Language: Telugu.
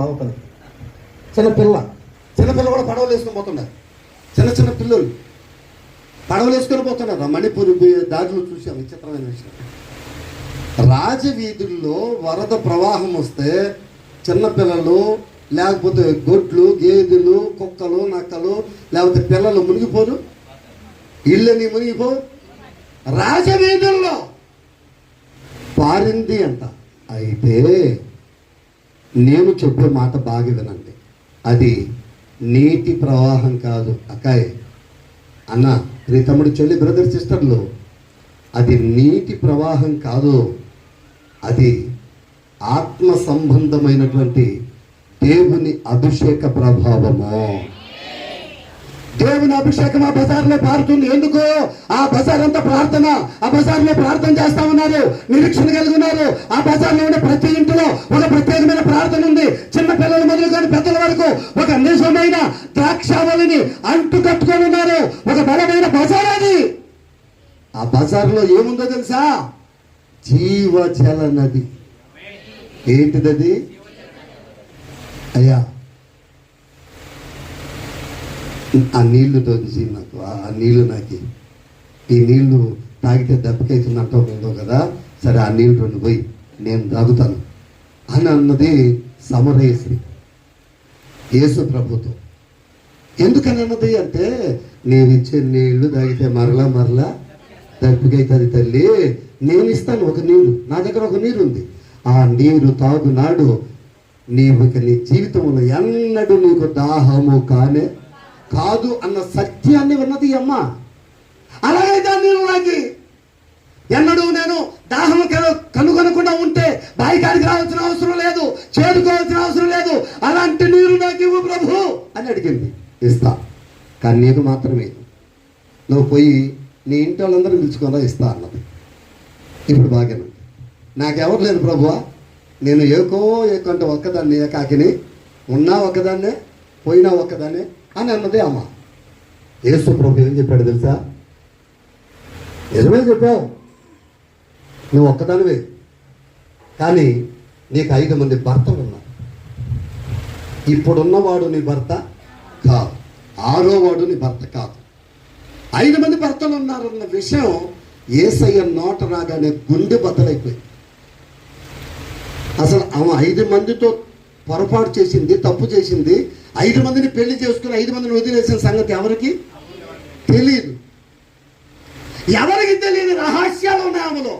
పని చిన్న పిల్ల. చిన్న పిల్ల కూడా పడవలు వేసుకొని పోతున్నారు. చిన్న చిన్న పిల్లలు. పడవలు వేసుకొని పోతున్నారు. మణిపూర్ దారిలో చూసాం విచిత్రమైన విషయం. రాజవీధుల్లో వరద ప్రవాహం వస్తే చిన్నపిల్లలు లేకపోతే గొడ్లు గేదెలు కుక్కలు నక్కలు లేకపోతే పిల్లలు మునిగిపోరు ఇళ్ళని మునిగిపో రాజవీధుల్లో. పారింది అంట. అయితే నేను చెప్పే మాట బాగా వినండి. అది నీటి ప్రవాహం కాదు. అకాయ్ అన్న ప్రీతముడు చెల్లి బ్రదర్ సిస్టర్లు. అది నీటి ప్రవాహం కాదు. అది ఆత్మ సంబంధమైనటువంటి దేవుని అభిషేక ప్రభావము. దేవుని అభిషేకం ఆ బజార్లో పారుతుంది. ఎందుకు? ఆ బజార్ అంతా ప్రార్థన ఆ బజార్లో ప్రార్థన చేస్తా ఉన్నారు. నిరీక్షణ కలిగి ఉన్నారు. ఆ బజార్లో ఉన్న ప్రతి ఇంటిలో ఒక ప్రత్యేకమైన ప్రార్థన ఉంది. చిన్న పిల్లల మొదలుకొని పెద్దల వరకు ఒక నిజమైన ద్రాక్షావళిని అంటు కట్టుకొని ఉన్నారు. ఒక బలమైన బజార్ అది. ఆ బజార్లో ఏముందో తెలుసా? జీవజల నది. ఏంటిదది? అయ్యా ఆ నీళ్ళు తోచి నాకు ఆ నీళ్ళు నాకు. ఈ నీళ్ళు తాగితే దెబ్బకైతుంది అంటూ ఉందో కదా? సరే ఆ నీళ్ళు రెండు పోయి నేను తాగుతాను. అని అన్నది సమరయశ్రీ యేసు ప్రభుత్వం ఎందుకని అన్నది అంటే నేను ఇచ్చే నీళ్ళు తాగితే మరలా మరలా దప్పికైతుంది తల్లి. నేను ఇస్తాను ఒక నీరు. నా దగ్గర ఒక నీరు ఉంది. ఆ నీరు తాగునాడు నీవు ఒక నీ జీవితంలో ఎన్నడూ నీకు దాహము కానే కాదు అన్న సత్యాన్ని విన్నది అమ్మ. అలాగే దాన్ని నాకు ఎన్నడూ నేను దాహం కనుగొనకుండా ఉంటే బాయికాడికి రావాల్సిన అవసరం లేదు చేరుకోవాల్సిన అవసరం లేదు. అలాంటి నీరు నాకు ఇవ్వు ప్రభు అని అడిగింది. ఇస్తా. కానీ నీకు మాత్రమే. నువ్వు పోయి నీ ఇంటి వాళ్ళందరూ పిలుచుకోరా ఇస్తా అన్నది. ఇప్పుడు బాగానే నాకెవరు లేదు ప్రభువా? నేను ఏకో ఏకో అంటే ఒక్కదాన్ని ఏకాకిని. ఉన్నా ఒక్కదాన్నే. పోయినా ఒక్కదానే అని అన్నది అమ్మ. యేసు ప్రభు ఏం చెప్పాడు తెలుసా? నిజమే చెప్పావు. నువ్వు ఒక్కదానివే. కానీ నీకు ఐదు మంది భర్తలు ఉన్నారు. ఇప్పుడున్నవాడు నీ భర్త కాదు. ఆరో వాడు నీ భర్త కాదు. ఐదు మంది భర్తలు ఉన్నారన్న విషయం ఏసయ్య నోట రాగానే గుండె బద్దలైపోయింది. అసలు ఆమె ఐదు మందితో పొరపాటు చేసింది తప్పు చేసింది. ఐదు మందిని పెళ్ళి చేసుకుని ఐదు మందిని వదిలేసిన సంగతి ఎవరికి? తెలియదు ఎవరికి తెలియని రహస్యాలు ఉన్నాయి ఆమెలో